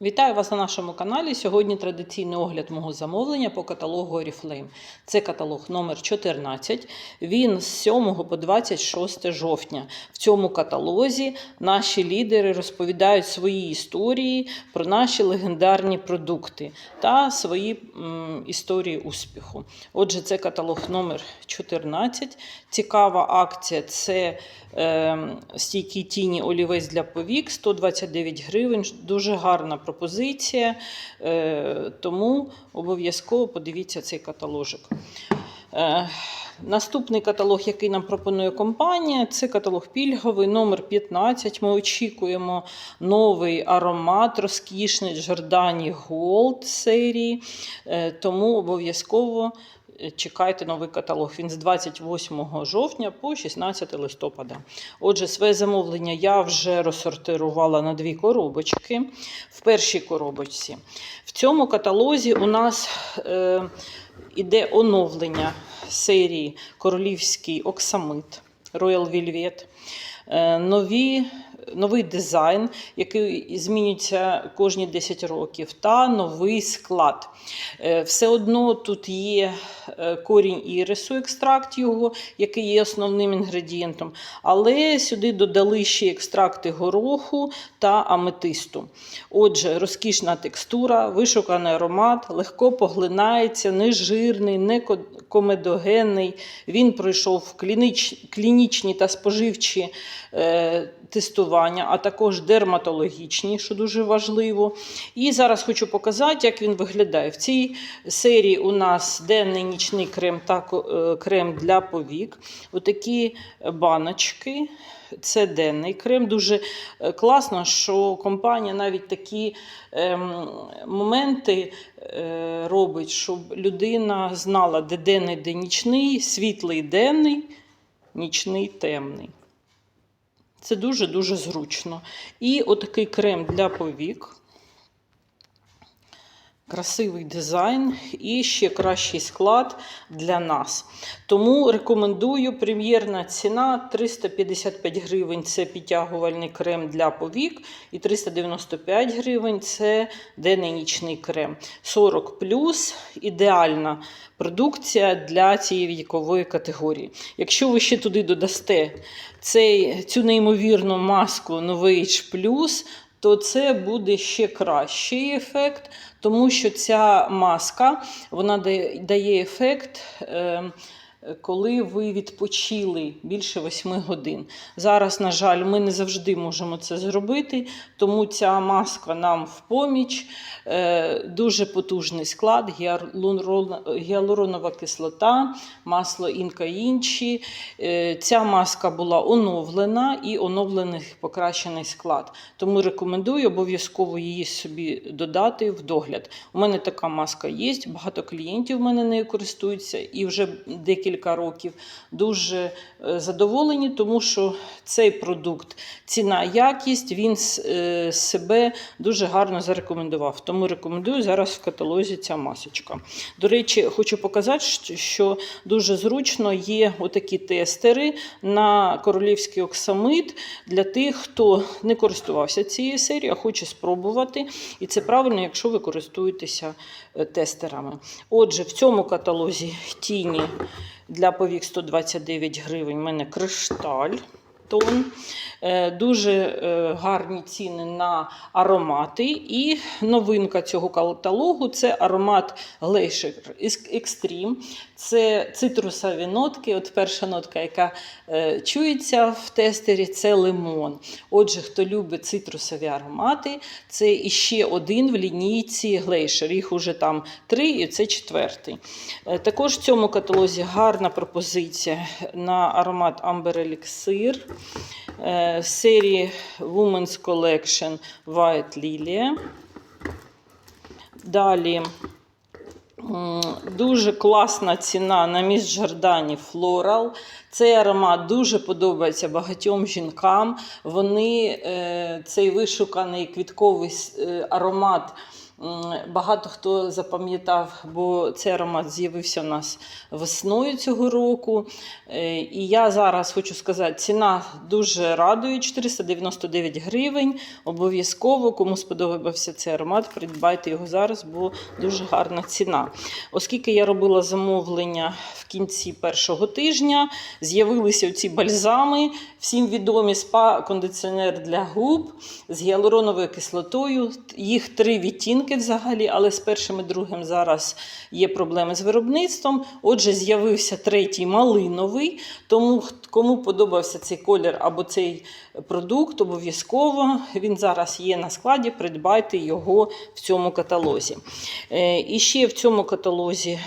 Вітаю вас на нашому каналі. Сьогодні традиційний огляд мого замовлення по каталогу Oriflame. Це каталог номер 14. Він з 7 по 26 жовтня. В цьому каталозі наші лідери розповідають свої історії про наші легендарні продукти та свої м, історії успіху. Отже, це каталог номер 14. Цікава акція це е, стійкі тіні олівець для повік 129 гривень. Дуже гарна пропозиція. Е, тому обов'язково подивіться цей каталожик. Е, Наступний каталог, який нам пропонує компанія, це каталог пільговий номер 15. Ми очікуємо новий аромат розкішний Giordani Gold серії. Е, Тому обов'язково чекайте новий каталог. Він з 28 жовтня по 16 листопада. Отже, своє замовлення я вже розсортирувала на дві коробочки. В першій коробочці. В цьому каталозі у нас е, іде оновлення серії Королівський оксамит Royal Velvet. Е, Нові, новий дизайн, який змінюється кожні 10 років, та новий склад. Е, Все одно тут є е, корінь ірису, екстракт його, який є основним інгредієнтом. Але сюди додали ще екстракти гороху та аметисту. Отже, розкішна текстура, вишуканий аромат, легко поглинається, не жирний, не комедогенний. Він пройшов клініч, клінічні та споживчі е, тестування, а також дерматологічні, що дуже важливо. І зараз хочу показати, як він виглядає. В цій серії у нас денний нічний крем та е, крем для повік. Отакі баночки. Це денний крем. Дуже е, класно, що компанія навіть такі ем, моменти е, робить, щоб людина знала, де денний, де нічний, світлий денний, нічний темний. Це дуже-дуже зручно. І отакий крем для повік. Красивий дизайн і ще кращий склад для нас. Тому рекомендую прем'єрна ціна 355 гривень це підтягувальний крем для повік, і 395 гривень це денний нічний крем. 40 плюс ідеальна продукція для цієї вікової категорії. Якщо ви ще туди додасте цей, цю неймовірну маску Novage Plus, то це буде ще кращий ефект, тому що ця маска вона дає ефект. Е, коли ви відпочили більше 8 годин. Зараз, на жаль, ми не завжди можемо це зробити, тому ця маска нам в поміч. Е, Дуже потужний склад, гіалуронова кислота, масло інка інші. Е, Ця маска була оновлена і оновлений покращений склад. Тому рекомендую обов'язково її собі додати в догляд. У мене така маска є, багато клієнтів в мене нею користуються і вже декілька років дуже е, задоволені, тому що цей продукт, ціна, якість, він е, себе дуже гарно зарекомендував. Тому рекомендую зараз в каталозі ця масочка. До речі, хочу показати, що- що дуже зручно є отакі тестери на королівський оксамит для тих, хто не користувався цією серією, а хоче спробувати. І це правильно, якщо ви користуєтеся е, тестерами. Отже, в цьому каталозі тіні для повік 129 гривень. У мене кришталь. Тон. Е, Дуже е, гарні ціни на аромати. І новинка цього каталогу це аромат Glacier Extreme. Це цитрусові нотки. От перша нотка, яка е, чується в тестері, це лимон. Отже, хто любить цитрусові аромати, це іще один в лінійці Glacier. Їх уже там три, і це четвертий. Також в цьому каталозі гарна пропозиція на аромат Amber Elixir е, серії Women's Collection White Lily. Далі дуже класна ціна на міс Джордані Floral. Цей аромат дуже подобається багатьом жінкам. Вони е, цей вишуканий квітковий е, аромат багато хто запам'ятав, бо цей аромат з'явився у нас весною цього року. Е, І я зараз хочу сказати, ціна дуже радує 499 гривень. Обов'язково, кому сподобався цей аромат, придбайте його зараз, бо дуже гарна ціна. Оскільки я робила замовлення в кінці першого тижня, з'явилися ці бальзами, всім відомі спа-кондиціонер для губ з гіалуроновою кислотою. Їх три відтінки взагалі, але з першим і другим зараз є проблеми з виробництвом. Отже, з'явився третій малиновий. Тому кому подобався цей колір або цей продукт, обов'язково він зараз є на складі. Придбайте його в цьому каталозі. Е, І ще в цьому каталозі.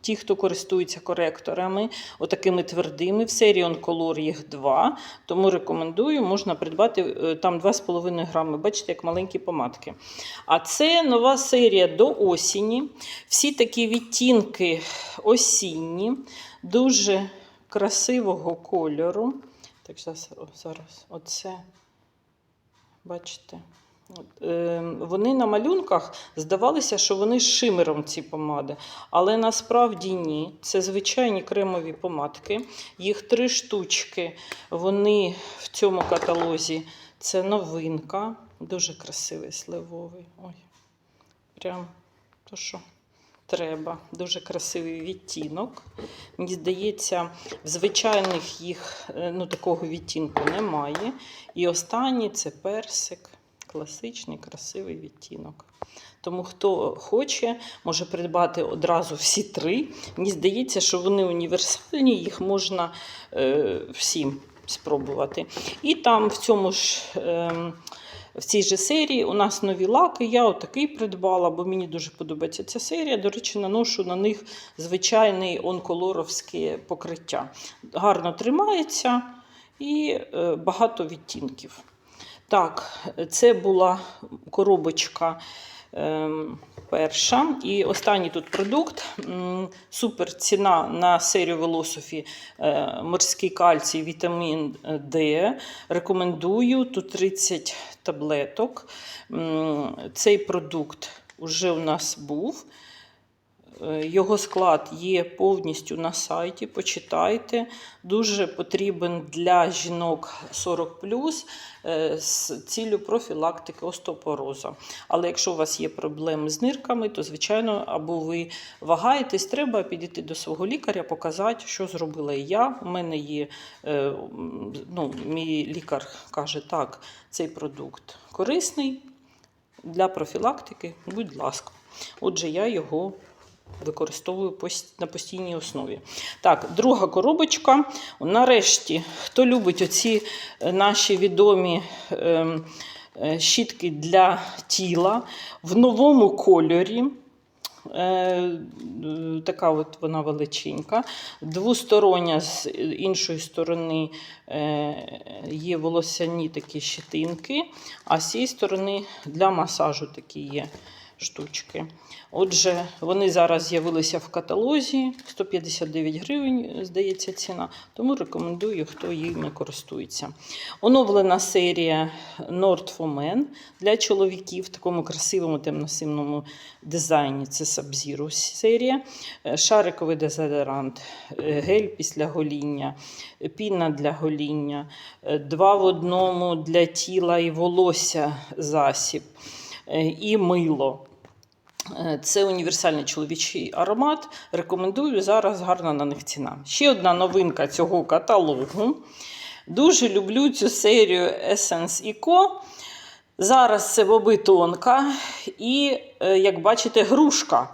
Ті, хто користується коректорами, отакими твердими, в серії Oncolor їх два. Тому рекомендую, можна придбати е, там 2,5 грами. Бачите, як маленькі помадки. А це нова серія до осені. Всі такі відтінки осінні, дуже красивого кольору. Так, зараз, зараз оце. Бачите? От, е, вони на малюнках здавалося, що вони з шимером ці помади. Але насправді ні. Це звичайні кремові помадки. Їх три штучки. Вони в цьому каталозі. Це новинка. Дуже красивий сливовий. Ой. Прям то що треба. Дуже красивий відтінок. Мені здається, в звичайних їх е, ну, такого відтінку немає. І останній це персик. Класичний, красивий відтінок. Тому хто хоче, може придбати одразу всі три. Мені здається, що вони універсальні, їх можна е, всім спробувати. І там в цьому ж. Е, в цій же серії у нас нові лаки. Я отакий придбала, бо мені дуже подобається ця серія. До речі, наношу на них звичайне онколоровське покриття. Гарно тримається і е, багато відтінків. Так, це була коробочка ем, перша. І останній тут продукт. Супер ціна на серію Велософі е, морський кальцій, вітамін Д. Рекомендую. Тут 30 таблеток. Цей продукт вже у нас був. Е, Його склад є повністю на сайті. Почитайте. Дуже потрібен для жінок 40 з ціллю профілактики остеопороза. Але якщо у вас є проблеми з нирками, то звичайно, або ви вагаєтесь, треба підійти до свого лікаря, показати, що зробила я. У мене є е, ну, мій лікар каже, так, цей продукт корисний для профілактики. Будь ласка. Отже, я його використовую на постійній основі. Так, друга коробочка. Нарешті, хто любить оці е, наші відомі ем, е, щітки для тіла в новому кольорі. Е, Така от вона величенька. Двостороння з іншої сторони е, є волосяні такі щетинки, а з цієї сторони для масажу такі є штучки. Отже, вони зараз з'явилися в каталозі 159 гривень, здається, ціна. Тому рекомендую, хто їми користується. Оновлена серія Nord for Men для чоловіків в такому красивому темно-синому дизайні. Це Sub-Zero серія. Шариковий дезодорант, е, гель після гоління, піна для гоління, е, два в одному для тіла і волосся засіб е, і мило. Е, Це універсальний чоловічий аромат. Рекомендую зараз гарна на них ціна. Ще одна новинка цього каталогу. Дуже люблю цю серію Essence Eco. Зараз це боби тонка і, е, як бачите, грушка.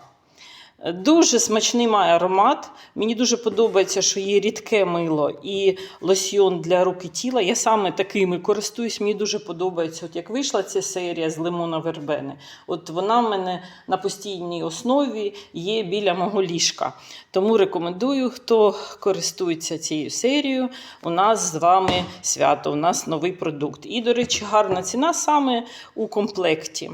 Дуже смачний має аромат. Мені дуже подобається, що є рідке мило і лосьйон для рук і тіла. Я саме такими користуюсь. Мені дуже подобається. От як вийшла ця серія з лимона вербени, от вона в мене на постійній основі є біля мого ліжка. Тому рекомендую, хто користується цією серією. У нас з вами свято, у нас новий продукт. І, до речі, гарна ціна саме у комплекті.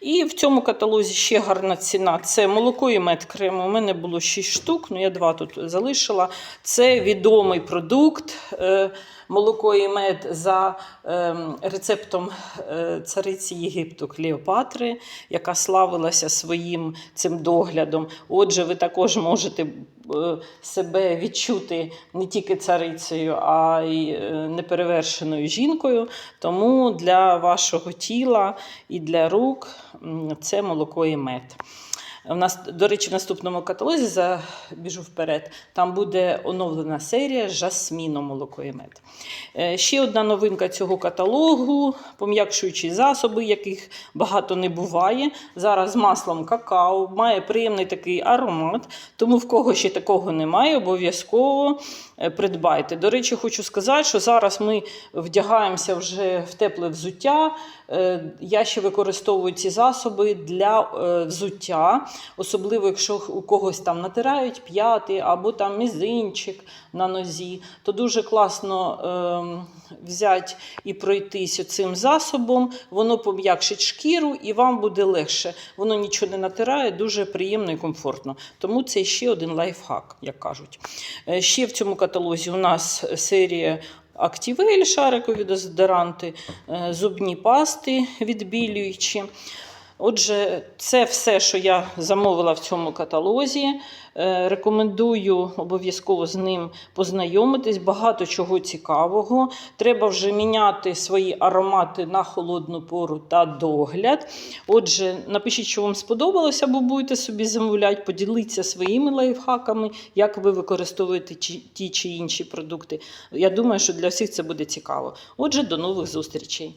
І в цьому каталозі ще гарна ціна це молоко і мед мед крему. У мене було 6 штук, ну я два тут залишила. Це відомий продукт. е, Молоко і мед за ем, рецептом е, цариці Єгипту Клеопатри, яка славилася своїм цим доглядом. Отже, ви також можете е, себе відчути не тільки царицею, а й е, неперевершеною жінкою. Тому для вашого тіла і для рук це молоко і мед. У нас, до речі, в наступному каталозі забіжу вперед. Там буде оновлена серія з жасміном молоко і мед. Е, Ще одна новинка цього каталогу: пом'якшуючі засоби, яких багато не буває. Зараз маслом какао, має приємний такий аромат. Тому в кого ще такого немає, обов'язково придбайте. До речі, хочу сказати, що зараз ми вдягаємося вже в тепле взуття. Е, Я ще використовую ці засоби для е, взуття, особливо якщо у когось там натирають п'яти або там мізинчик на нозі, то дуже класно ем, взяти і пройтись цим засобом. Воно пом'якшить шкіру і вам буде легше. Воно нічого не натирає, дуже приємно і комфортно. Тому це ще один лайфхак, як кажуть. Е, Ще в цьому каталозі у нас серія. Актівель, шарикові дезодоранти, е, зубні пасти відбілюючі. Отже, це все, що я замовила в цьому каталозі. Е, Рекомендую обов'язково з ним познайомитись. Багато чого цікавого. Треба вже міняти свої аромати на холодну пору та догляд. Отже, напишіть, що вам сподобалося, або будете собі замовляти, поділіться своїми лайфхаками, як ви використовуєте ті чи інші продукти. Я думаю, що для всіх це буде цікаво. Отже, до нових зустрічей.